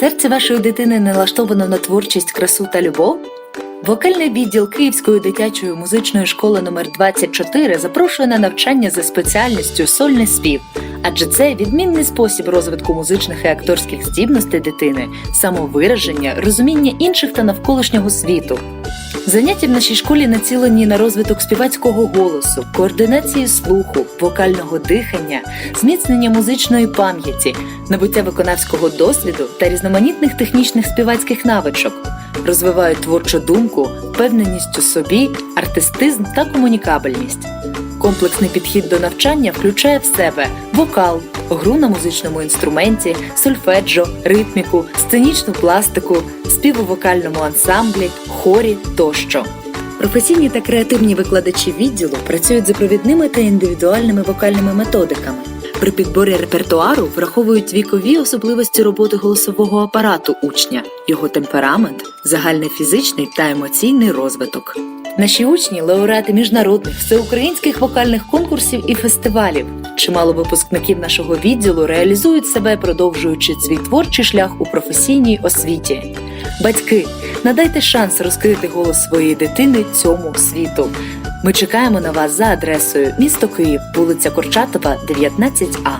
Серце вашої дитини налаштовано на творчість, красу та любов? Вокальний відділ Київської дитячої музичної школи номер 24 запрошує на навчання за спеціальністю сольний спів, адже це відмінний спосіб розвитку музичних і акторських здібностей дитини, самовираження, розуміння інших та навколишнього світу. Заняття в нашій школі націлені на розвиток співацького голосу, координації слуху, вокального дихання, зміцнення музичної пам'яті, набуття виконавського досвіду та різноманітних технічних співацьких навичок, розвивають творчу думку, впевненість у собі, артистизм та комунікабельність. Комплексний підхід до навчання включає в себе вокал, гру на музичному інструменті, сольфеджо, ритміку, сценічну пластику, спів у вокальному ансамблі, хорі тощо. Професійні та креативні викладачі відділу працюють з провідними та індивідуальними вокальними методиками. При підборі репертуару враховують вікові особливості роботи голосового апарату учня, його темперамент, загальний фізичний та емоційний розвиток. Наші учні лауреати міжнародних всеукраїнських вокальних конкурсів і фестивалів. Чимало випускників нашого відділу реалізують себе, продовжуючи свій творчий шлях у професійній освіті. Батьки, надайте шанс розкрити голос своєї дитини цьому світу. Ми чекаємо на вас за адресою місто Київ, вулиця Корчатова, 19А.